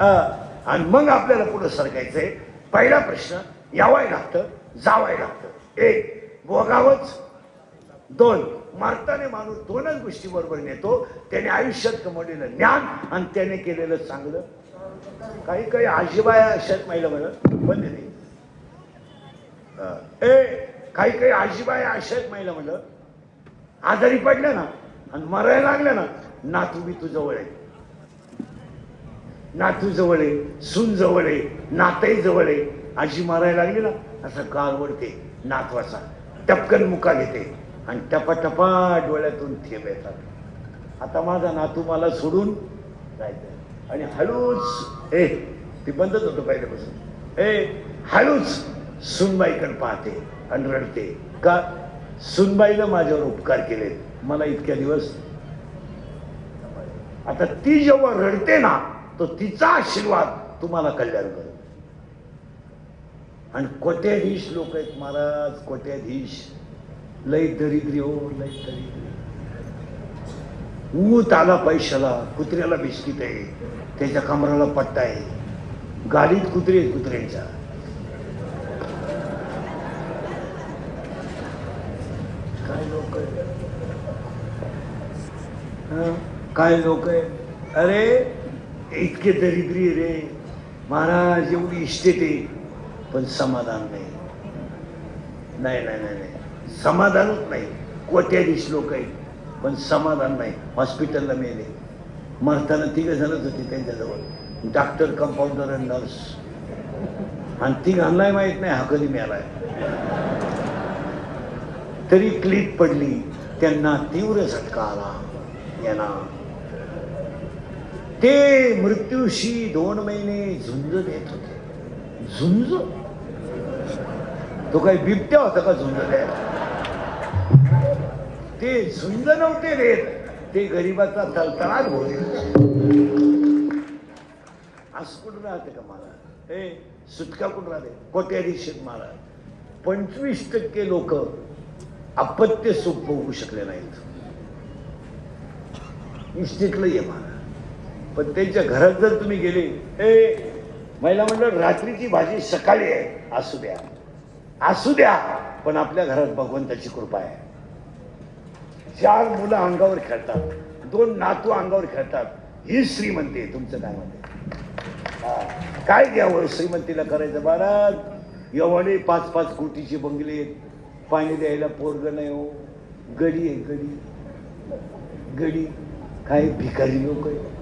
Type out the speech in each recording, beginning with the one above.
आणि मग आपल्याला पुढे सरकायचंय. पहिला प्रश्न यावाय लागतं जावाय लागतं. एक भोगावच दोन मारताने माणूस दोनच गोष्टी बरोबर नेतो. त्याने आयुष्यात कमवलेलं ज्ञान आणि त्याने केलेलं चांगलं. काही काही आजीबाया अशात महिला म्हणत बंद नाही. ए काही काही आजीबाया अशात महिला म्हणलं. आजारी पडल्या ना आणि मरायला लागल्या ना नातू बी तू जवळ आहे नातू जवळ आहे सून जवळ आहे नातही जवळ आहे. आजी मारायला लागली ना असं का वडते नातवाचा. टपकन मुका घेते आणि टपा टपा डोळ्यातून थेंब येतात. आता माझा नातू मला सोडून जायचं आणि हळूच ए ती बंदच होतो पहिल्यापासून. ए हळूच सुनबाईकडे पाहते आणि रडते. का सुनबाईनं माझ्यावर उपकार केले मला इतक्या दिवस आता ती जेव्हा रडते ना तो तिचा आशीर्वाद तुम्हाला कल्याण करेल. आणि कोट्याधीश लोक आहेत महाराज कोट्याधीश. लय दरिद्री हो लय दरिद्री. ऊत आला पैशाला कुत्र्याला बिस्किट आहे त्याच्या कमराला पट्टा आहे. गाडीत कुत्रे आहेत कुत्र्यांच्या. काय लोक काय लोक आहे अरे इतके दरिद्री आहे रे. महाराज एवढी इस्टेट पण समाधान नाही. नाही नाही नाही नाही. समाधानच नाही. कोट्याधीश लोक आहेत. पण समाधान नाही. हॉस्पिटलला मेले. मरताना तिघं जणच होती त्यांच्याजवळ. डॉक्टर कंपाऊंडर आणि नर्स आणि ती घाललाय माहीत नाही हा कधी मिळालाय तरी क्लिप पडली. त्यांना तीव्र झटका आला. यांना ते मृत्यूशी दोन महिने झुंज देत होते. झुंज? तो काही बिबट्या होता का झुंज द्यायला ते झुंज नव्हते देत. ते गरीबाचा तलतलाट होते. असं कुठं राहते का मला हे सुटका कुठं राहते? कोट्याधीश मला पंचवीस टक्के लोक अपत्य सुख भोगू शकले नाहीत. इस्टेटला ये मला पण त्यांच्या घरात जर तुम्ही गेले हे महिला मंडळ रात्रीची भाजी सकाळी आहे. असू द्या. असू द्या पण आपल्या घरात भगवंताची कृपा आहे. चार मुलं अंगावर खेळतात. दोन नातू अंगावर खेळतात. ही श्रीमंती आहे तुमचं काय म्हणते काय घ्यावं श्रीमंतीला करायचं? महाराज एवढे पाच पाच कोटीचे बंगले आहेत. पाणी द्यायला पोरग नाही हो. गडी आहे गडी. गडी. काय भिकारी लोक आहे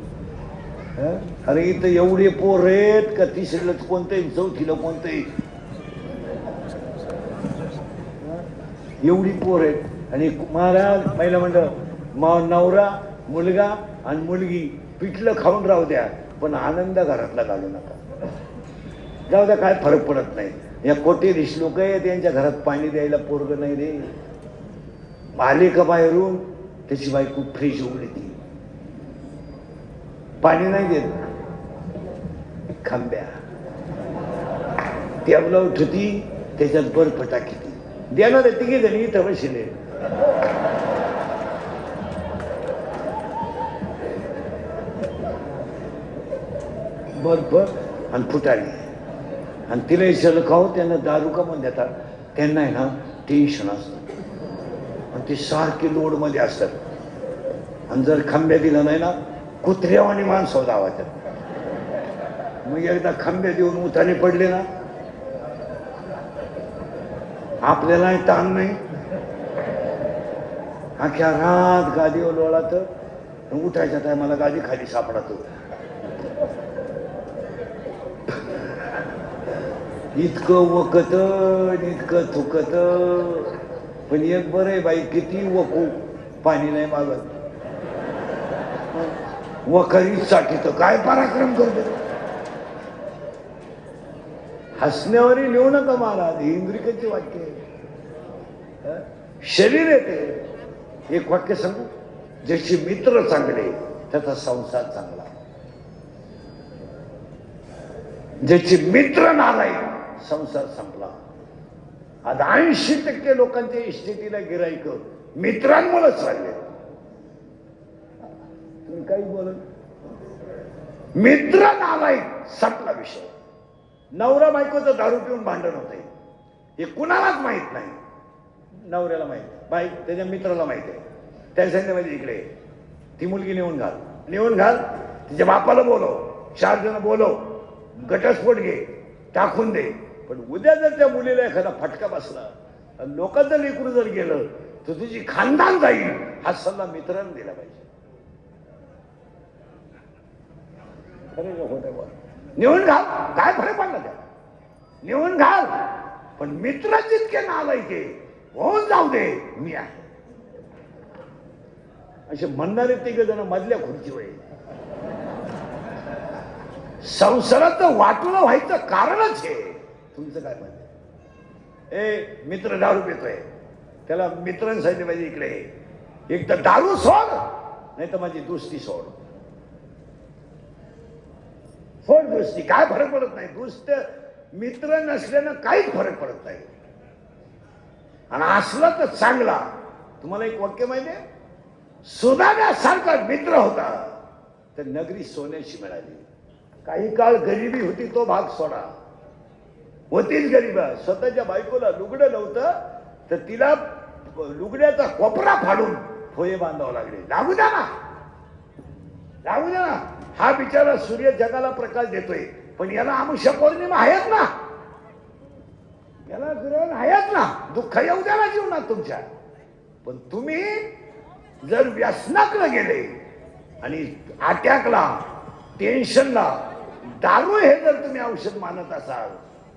अरे इथं एवढे पोर आहेत का? तिसरीला कोणतंही चौथीला कोणतंही एवढी पोर आहेत. आणि महाराज महिला म्हणलं मा नवरा मुलगा आणि मुलगी पिठलं खाऊन राहू द्या पण आनंद घरातला घालू नका. जाऊ द्या काय फरक पडत नाही. या कोटी रिश लोक आहेत त्यांच्या घरात पाणी द्यायला पोरग नाही रे. आले का बाहेरून? त्याची बायको फ्रीज उघडी ती पाणी नाही देत. खांब्या. टेबला उठती त्याच्यात बर्फ टाकी देणार आहे तिघे जणी इथं बसले. बर्फ आणि फुटाळी आणि तिला विचारलं खाऊ त्यांना दारू का म्हणून देतात. त्यांना आहे ना टेन्शन असतं. आणि ते सारखे लोडमध्ये असतात. आणि जर खांब्या दिला नाही ना कुत्र्यावानी माणसं धावायच्यात मग एकदा खांब्या देऊन उताने पडले ना आपल्याला ताण नाही. अख्या रात गादीवर लोळा तर उठायच्या टायमाला गादी खाली सापडतो इतकं वकत इतकं थुकत पण एक बरं आहे बाई किती वकू पाणी नाही मागत. वखरीसाठी तर काय पराक्रम करतो? हसण्यावरही लिहू नका महाराज ही इंद्रिकेची वाक्य आहे. शरीर येते एक वाक्य सांगू? ज्याचे मित्र चांगले त्याचा संसार चांगला. ज्याचे मित्र नारायण संसार संपला. आज ऐंशी टक्के लोकांच्या इस्टेटीला गिरायक मित्रांमुळेच राहिले. तुम्ही काही बोलत मित्र नालाय संपला विषय. नवरा बायकोचं दारू पिऊन भांडण होते हे कुणालाच माहीत नाही. नवऱ्याला माहीत बाई त्याच्या मित्राला माहीत आहे. त्या संध्यामध्ये इकडे. ती मुलगी नेऊन घाल. नेऊन घाल तिच्या बापाला बोलव. चार जण बोलव. घटस्फोट घे. टाकून दे. पण उद्या जर त्या मुलीला एखादा फटका बसला लोकांचं लेकरू जर गेलं तर तुझी खानदान जाईल. हा सल्ला मित्रांनी दिला पाहिजे. खरे का बोल? नेऊन घाल काय फरक पडला त्या नेऊन घाल पण मित्र जितके नालायके होऊन जाऊ दे मी आहे. असे म्हणणारे तिघ जण मधल्या खुर्चीवर संसारात वाटलं व्हायचं कारणच हे. तुमचं काय म्हणत ए मित्र दारू पितोय. त्याला मित्रांसाठी पाहिजे इकडे. एक तर दारू सोड नाही तर माझी दुस्ती सोड. फोन दोस्ती काय फरक पडत नाही? दोस्त मित्र नसल्यानं काहीच फरक पडत नाही. आणि असला तर चांगला. तुम्हाला एक वाक्य माहिती आहे? सुदाण्यासारखा मित्र होता तर नगरी सोन्याशी मिळाली. काही काळ गरिबी होती तो भाग सोडा. होतीच गरीब. स्वतःच्या बायकोला लुगडं नव्हतं तर तिला लुगड्याचा कोपरा फाडून फोये बांधावं लागले. लागू द्या ना. लागू द्या ना. हा बिचारा सूर्य जगाला प्रकाश देतोय. पण याला आमुष्य पौर्णिमा आहेत ना. याला ग्रहण आहेत ना. दुःख येऊ द्या ना जीवनात तुमच्या. पण तुम्ही जर व्यसनाकडे गेले आणि अटॅकला टेन्शनला दारू हे जर तुम्ही औषध मानत असाल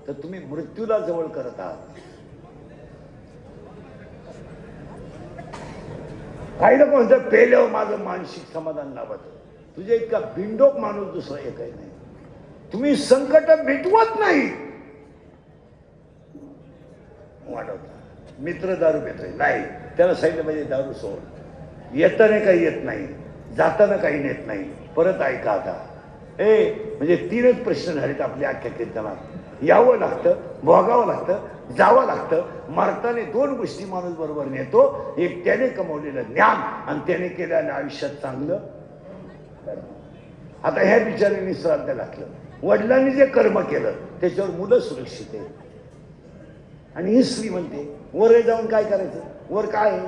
तर तुम्ही मृत्यूला जवळ करत आहात. काही लोक पेल्यावर माझं मानसिक समाधान लाभत? तुझ्या इतका बिंडोक माणूस दुसरा एकही नाही. तुम्ही संकट भेटवत नाही. वाढवता. मित्र दारू घेतोय नाही. त्याला सांगितलं पाहिजे दारू सोड. येताना काही येत नाही. जाताना काही नेत नाही. परत ऐका आता. ए म्हणजे तीनच प्रश्न झालेत आपल्या आख्या कीर्तनात. यावं लागतं भोगावं लागतं जावं लागतं. मारताने दोन गोष्टी माणूस बरोबर नेतो. एक त्याने कमवलेलं ज्ञान आणि त्याने केलेलं आयुष्यात चांगलं आता ह्या बिचारीने श्राद्ध घातलं. वडिलांनी जे कर्म केलं त्याच्यावर मुलं सुरक्षित आहे आणि ही स्त्री म्हणते वर जाऊन काय करायचं? वर काय आहे?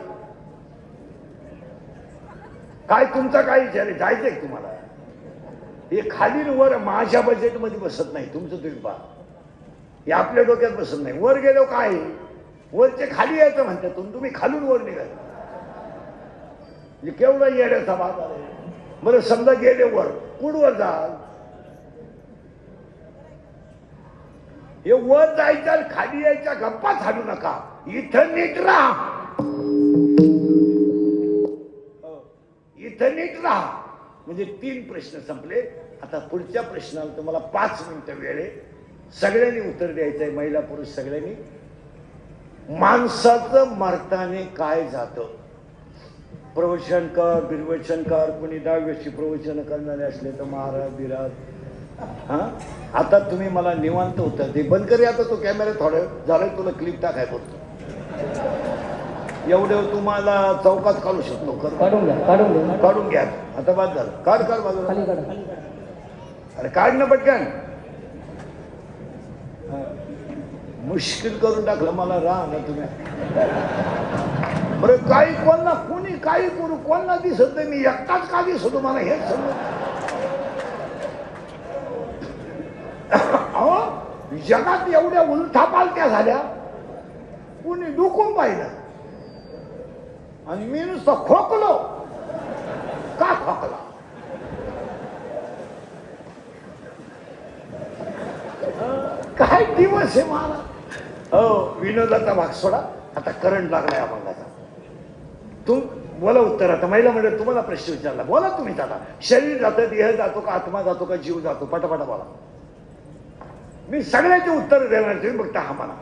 काय तुमचा काय विचार आहे? जायचंय तुम्हाला? हे खालील वर माझ्या बजेटमध्ये बसत नाही. तुमचं तुम्ही पहा. हे आपल्या डोक्यात बसत नाही. वर गेलो काय वरचे खाली यायचं म्हणतात तुम्ही खालून वर निघाल. केवढा येण्याचा भाग आहे. बरं समजा गेले वर कुठवर जाल? हे वर जायचं खाली यायच्या गप्पा झाडू नका. इथं नीट राहा. हो. इथं नीट राहा. म्हणजे तीन प्रश्न संपले. आता पुढच्या प्रश्नाला तुम्हाला पाच मिनिटं वेळ आहे. सगळ्यांनी उत्तर द्यायचं आहे महिला पुरुष सगळ्यांनी. माणसाचं मरताने काय जातं? प्रवचनकार बिरवचनकार कोणी दहाव्याची प्रवचन करणारे असले तर महाराज बिराज. हा? आता तुम्ही मला निवांत होतं ते बंद करे आता तो कॅमेरा थोडं. झालं तुला क्लिप टाकाय बोलतो एवढं तुम्हाला चौकात काढू शकतो. काढून घ्या काढून घ्या. काढून घ्या. आता बाद झालं. काढ काढ बाजूला. काढा. अरे काढ ना पटकन. मुश्किल करून टाकलं मला. राह ना तुम्ही. बरं काही कोणला कोणी काही करू कोणला दिसत नाही. मी एकटाच का दिसतो? मला हेच समज अहो जगात एवढ्या उलथापालत्या झाल्या कुणी डुकून पाहिलं. आणि मी नुसतं खोकलो. का खोकला? काय दिवस आहे मला? हो विनोदाचा भाग सोडा. आता करंट लागलाय भागाचा तुम बोला उत्तर आता. महिला म्हणजे तुम्हाला प्रश्न विचारला. बोला तुम्ही दादा. शरीर जातं देह जातो का आत्मा जातो का जीव जातो? पटापटा बोला. मी सगळ्याचे उत्तर देणार तुम्ही बघता हा मला.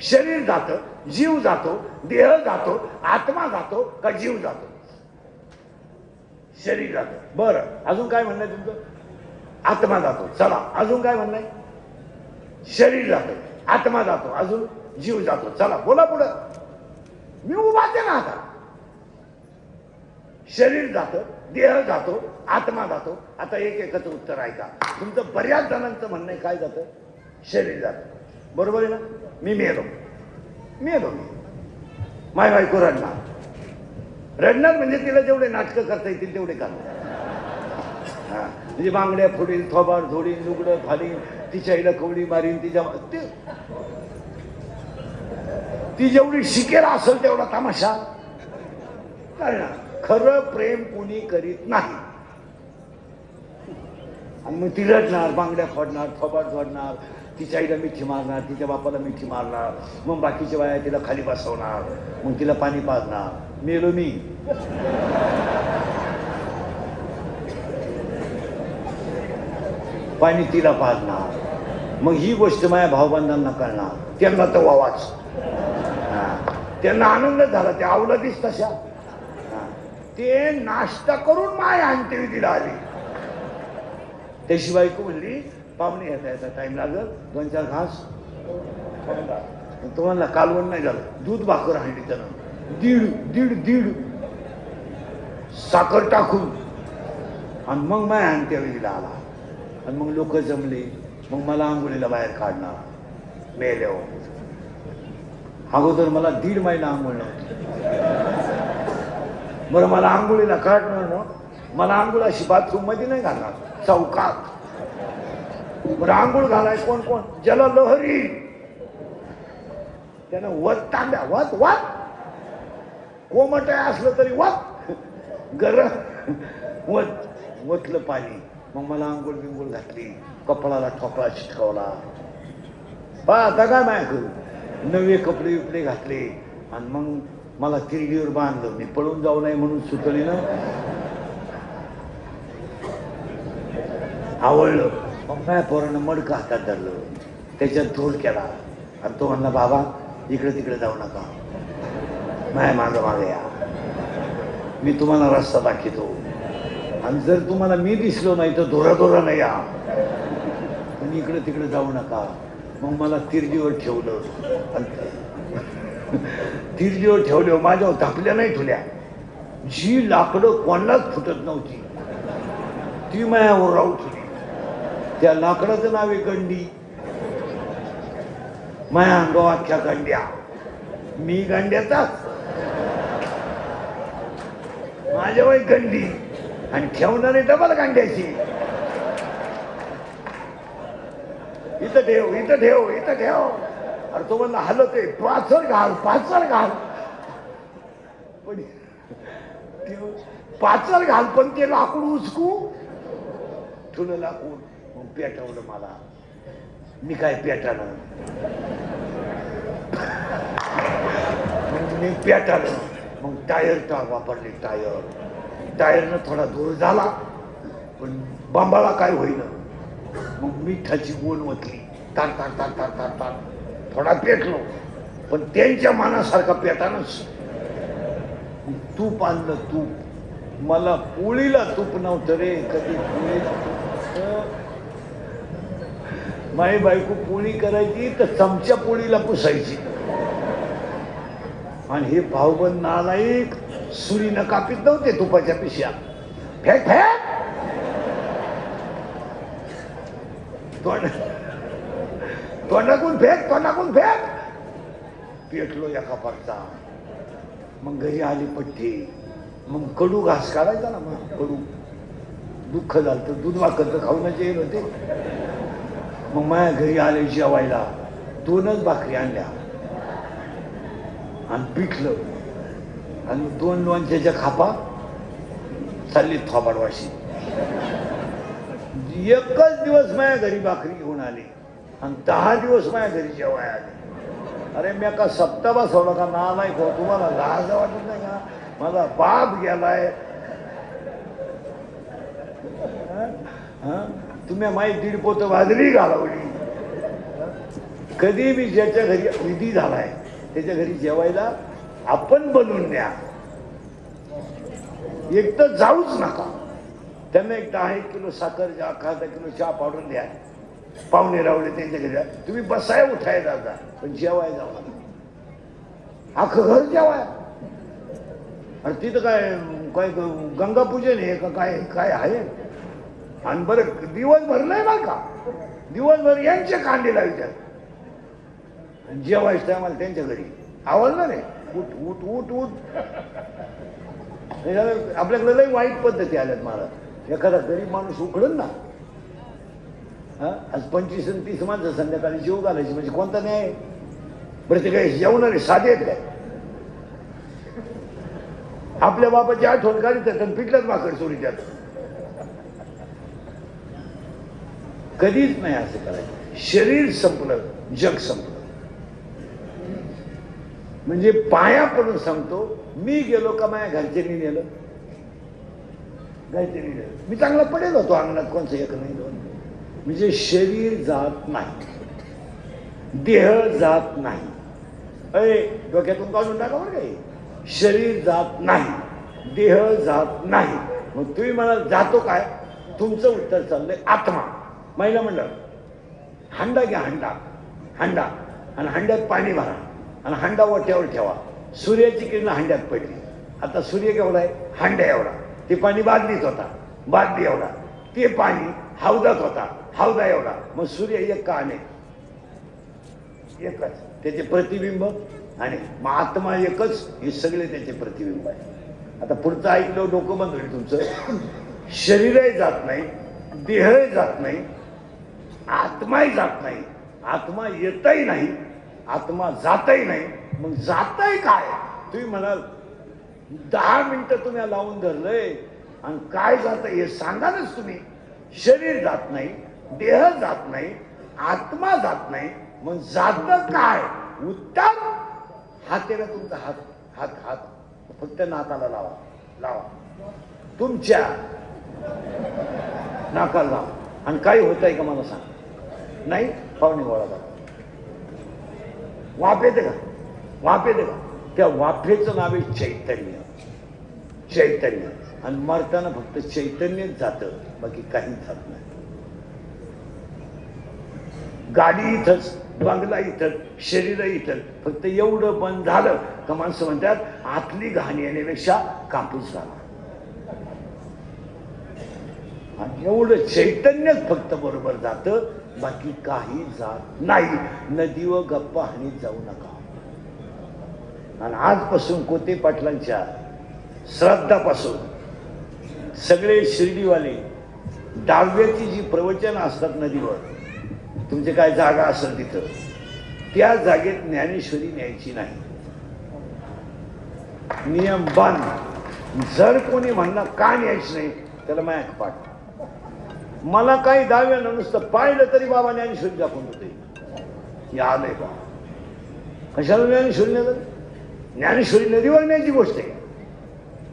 शरीर जातं जीव जातो देह जातो आत्मा जातो का जीव जातो? शरीर जातं. बरं. अजून काय म्हणणं आहे तुमचं? आत्मा जातो. चला. अजून काय म्हणणं आहे? शरीर जातं. आत्मा जातो. अजून जीव जातो. चला. बोला पुढं. मी उभाच ना आता. शरीर जातं देह जातो आत्मा जातो. आता एक एकच उत्तर ऐका. तुमचं बऱ्याच जणांचं म्हणणं आहे काय जातं? शरीर जातं. बरोबर आहे ना? मी मेलो. मेलो मी. माय बायको रडणार. रडणार म्हणजे तिला जेवढे नाटकं करता येतील तेवढे करणार. हां. म्हणजे बांगड्या फोडील थोबार झोडील लुगडं फालील तिच्या आईला कवडी मारीन तिच्या ते ती जेवढी शिकेल असेल तेवढा तमाशा. करणार खरं प्रेम कुणी करीत नाही. आणि मग ती रडणार बांगड्या फोडणार थोबाड झोडणार तिच्या आईला मिठी मारणार तिच्या बापाला मिठी मारणार मग बाकीच्या बाया तिला खाली बसवणार मग तिला पाणी पाजणार. मेलो मी. पाणी तिला पाजणार. मग ही गोष्ट माझ्या भाऊबंधांना कळणार. त्यांना तो वावाच. हा. त्यांना आनंद झाला त्या आवला दिस तशा ते नाश्ता करून माय आणते तिला आली. त्याची बायको म्हणली पाहुणे येता येता टाइम लागल. दोन चार घास. तुम्हाला कालवण नाही झालं. दूध भाकर आणली त्यानं. दीड दीड दीड साखर टाकून. आणि मग माय आणते तिला आला. आणि मग लोक जमले. मग मला आंघोळीला बाहेर काढणार. मेल्यावर. अगोदर मला दीड महिना आंघोळ नव्हती. बरं मला आंघोळीला काढणार ना मला आंघोळ अशी बाथरूममध्ये नाही घालणार. चौकात. बरं आंघोळ घालाय कोण कोण? ज्याला लहरी त्यानं वत तांब्या वत वत. कोमट असलं तरी वत. गर वत वतलं पाणी. मग मला आंघोळ बिंगोळ घातली. कपडाला ठोकळा शिटकावला पा आता काय माय करू नवे कपडे विपडे घातले. आणि मग मला तिरडीवर बांधलं. मी पळून जाऊ नये म्हणून सुतळीनं आवडलं. मग काय पोरानं मडकं हातात धरलं. त्याच्यात धोल केला. आणि तो म्हणला बाबा इकडे तिकडे जाऊ नका. माय मागं मागे या. मी तुम्हाला रस्ता दाखवतो आणि जर तुम्हाला मी दिसलो नाही तर धोरा धोरा नाही या. तुम्ही इकडे तिकडे जाऊ नका. मग मला तिरडीवर ठेवलं. दिल्लीवर ठेवले माझ्यावर धापल्या नाही ठुल्या जी लाकडं कोणालाच फुटत नव्हती. ती मायावर राहू ठेवली. त्या लाकडाचं नाव आहे गंडी. माया अंगाव अख्ख्या गंड्या. मी गंड्याचाच. माझ्या वय गंडी. आणि ठेवणारे डबल गांड्याची इथं ठेव इथं ठेव इथं ठेव. अरे तो म्हणला हलत आहे पाचर घाल पाचर घाल. पण पाचर घाल पण ते लाकूड उचकू ठुन लाकूड मग पेटवलं मला. मी काय पेटानं मी पेटालं मग टायर टा वापरले टायर. टायरनं थोडा दूर झाला पण बांबाला काय होईना. मग मिठाची गोल वतली. तार तार तार तार तार तार. थोडा पेटलो. पण त्यांच्या मनासारखा पेटानच तूप आणलं तूप. मला पोळीला तूप नव्हतं रे कधी पोळीला माई बायको पोळी करायची तर चमच्या पोळीला पुसायची. आणि हे भाऊबंद नालायक सुरीनं कापीत नव्हते तुपाच्या पिशा फेक फेक! तोंडाकून फेक तोंडाकून फेक पेटलो एका पडता मग घरी आली पट्टी. मग कडू घास काढायचा ना मग कडू. दुःख झालं तर दूध भाकर तर खाऊनच येईल होते. मग माझ्या घरी आले जेवायला. दोनच भाकरी आणल्या. आणि पिठलं. आणि दोन लोणच्याच्या खापा चालली थोबाडवाशी. एकच दिवस माझ्या घरी भाकरी घेऊन आली. आणि दहा दिवस माझ्या घरी जेवाय आले. अरे मी का सप्ता बसवला का ना नाही भाऊ तुम्हाला लाज वाटत नाही का? माझा बाप गेलाय. तुम्ही माई दीड पोत बाजरी घालवली. कधी मी ज्याच्या घरी विधी झालाय त्याच्या घरी जेवायला आपण बनवून द्या. एक तर जाऊच नका. त्यांना एक दहा एक किलो साखर अर्धा किलो चहा पाडून द्या. पाहुणे रावले त्यांच्या घरी तुम्ही बसाय उठाय जाता पण जेवाय जावा नका अख्खं घर जेवाय. आणि तिथं काय काय गंगापूजन आहे का काय काय आहे? आणि बरं दिवसभर नाही बरं का? दिवसभर यांचे कांदे लावितात. जेवायचं टायमाला त्यांच्या घरी. आवडलं नाही? उठ उठ उठ उठ. आपल्याकडे लई वाईट पद्धती आल्यात मला एखादा गरीब माणूस उकडून ना आज पंचवीस आणि तीस माणसं संध्याकाळी जीव घालायची म्हणजे कोणता न्याय? बरं ते काय जेवणारे साधे आहेत काय? आपल्या बापाची आठवण काढीत आणि पिठलंच माकड चोरी त्यात कधीच नाही असं करायचं. शरीर संपलं जग संपलं. म्हणजे पाया पडून सांगतो मी गेलो का माझ्या घरच्यांनी नेलं? घरच्यांनी नेलं. मी चांगला पडेल होतो अंगणात कोणचं एक नाही दोन. म्हणजे शरीर जात नाही. देह जात नाही. अरे डोक्यातून काढून टाका बरं काही. शरीर जात नाही. देह जात नाही. मग तुम्ही म्हणाल जातो काय? तुमचं उत्तर चाललंय आत्मा. महिला म्हणलं हांडा घ्या हांडा. हांडा. आणि हांड्यात पाणी भरा. आणि हांडा ओट्यावर ठेवा. सूर्याची किरण हांड्यात पडली. आता सूर्य केवढा आहे? हांड्या एवढा. ते पाणी बादलीत होता. बादली एवढा. ते पाणी हौदात होता. हौदा एवढा. मग सूर्य एक का अनेक एकच. त्याचे प्रतिबिंब आणि मग आत्मा एकच हे सगळे त्याचे प्रतिबिंब आहे. आता पुढचं ऐकलं डोकं बंद होईल तुमचं. शरीरही जात नाही देहही जात नाही आत्माही जात नाही. आत्मा येतही नाही आत्मा जातही नाही. मग जातही काय? तुम्ही म्हणाल दहा मिनटं तुम्ही लावून धरलंय. आणि काय जात हे सांगालच तुम्ही. शरीर जात नाही देह जात नाही आत्मा जात नाही मग जात काय? उत्तर हातेला तुमचा हात हात हात फक्त नाकाला लावा लावा. तुमच्या नाकाला लावा. आणि काही होत आहे का मला सांग? नाही पाहुणे गोळा झाला. वाफ येते का? वाफ येते का? त्या वाफेचं नाव आहे चैतन्य. चैतन्य. आणि मरताना फक्त चैतन्यच जातं बाकी काहीच जात नाही. गाडी इथंच बंगला इथं शरीर इथं. फक्त एवढं बंद झालं का माणसं म्हणतात आतली घाण येण्यापेक्षा कापूस झाला. आणि एवढं चैतन्यच फक्त बरोबर जातं बाकी काही जात नाही. नदीवर गप्पा हानीत जाऊ नका. आणि आजपासून कोते पाटलांच्या श्राद्धापासून सगळे शिर्डीवाले दहाव्याची जी प्रवचनं असतात नदीवर तुमची काय जागा असेल तिथं. त्या जागेत ज्ञानेश्वरी न्यायची नाही. नियम बंद. जर कोणी म्हणणं का न्यायची नाही? त्याला मायक पाठ मला काही दाव्यानं नुसतं पाहिलं तरी बाबा ज्ञानेश्वरी दाखवून होते हे आलंय बा. कशाला ज्ञानेश्वरी नगर ज्ञानेश्वरी नदीवर न्यायची गोष्ट आहे.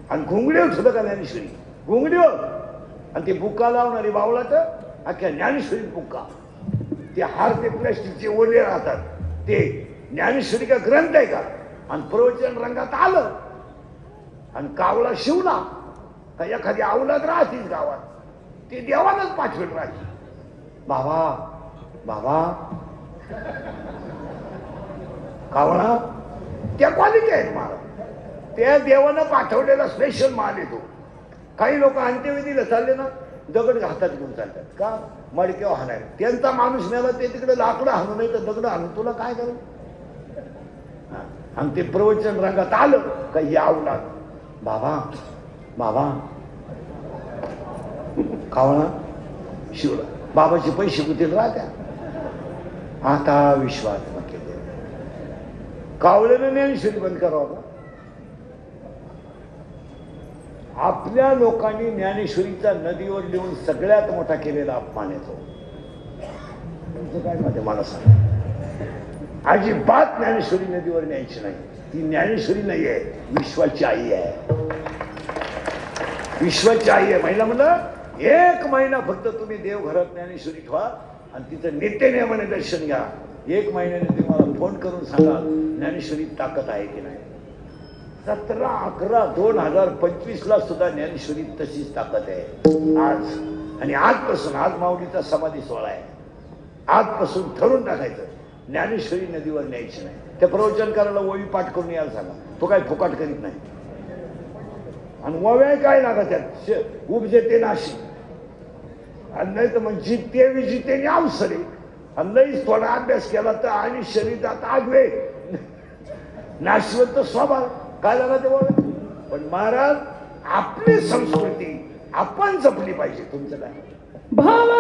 आणि घुंगडीवर सुद्धा का ज्ञानेश्वरी? घुंगडीवर. आणि ती बुक्का लावणारी बावला तर अख्ख्या ज्ञानेश्वरी बुक्का. ते हार ते प्लॅस्टिकचे ओले राहतात. ते ज्ञानेश्वरी का ग्रंथ आहे का? आणि प्रवचन रंगात आलं. आणि कावला शिवला. का एखादी अवलाद राहतील गावात. ते देवानच पाठवेल राहतील बाबा बाबा. कावळा त्या क्वालिटी आहेत मला त्या देवानं पाठवलेला स्पेशल माल येतो काही लोक अंत्यविधीला चालले ना? दगड हातात घेऊन चालतात. का? मडक्यावर हाणाय त्यांचा माणूस नेला ते तिकडे लाकडं हाणू नाही तर दगड हाणू. तुला काय करू आणि ते प्रवचन रंगात आलं का हे बाबा बाबा. कावळा शिवला बाबाचे पैसे कुठे राहत्या? आता विश्वास केले. कावळ्यानं ज्ञानेश्वरी बंद करावा का आपल्या लोकांनी ज्ञानेश्वरीचा नदीवर लिहून सगळ्यात मोठा केलेला अपमान येतो. तुमचं काय मत मला सांग. अजिबात ज्ञानेश्वरी नदीवर न्यायची नाही. ती ज्ञानेश्वरी नाही आहे विश्वाची आई आहे. विश्वाची आई आहे. महिला म्हणलं एक महिना फक्त तुम्ही देवघरात ज्ञानेश्वरी ठेवा आणि तिचं तिथं नित्यनियमाने दर्शन घ्या. एक महिन्याने तुम्हाला फोन करून सांगा ज्ञानेश्वरी ताकद आहे की नाही. सतरा अकरा दोन हजार पंचवीस ला सुद्धा ज्ञानेश्वरी तशीच ताकद आहे. आज. आणि आजपासून आज माऊलीचा समाधी सोहळा आहे. आजपासून ठरून टाकायचं. ज्ञानेश्वरी नदीवर न्यायची नाही. त्या प्रवचनकाराला ओवी पाठ करून यायला सांगा. तो काय फुकाट करीत नाही. आणि वव्या काय लागा त्यात श- उपजेते नाशिक. आणि नाही तर मग जिते विजिते अवसरे आणि लईच थोडा अभ्यास केला तर आणि शरीरात आगवे. नाशवंत स्वभाव. काय झालं ते बोल? पण महाराज आपली संस्कृती आपण जपली पाहिजे तुमचं काय? भाव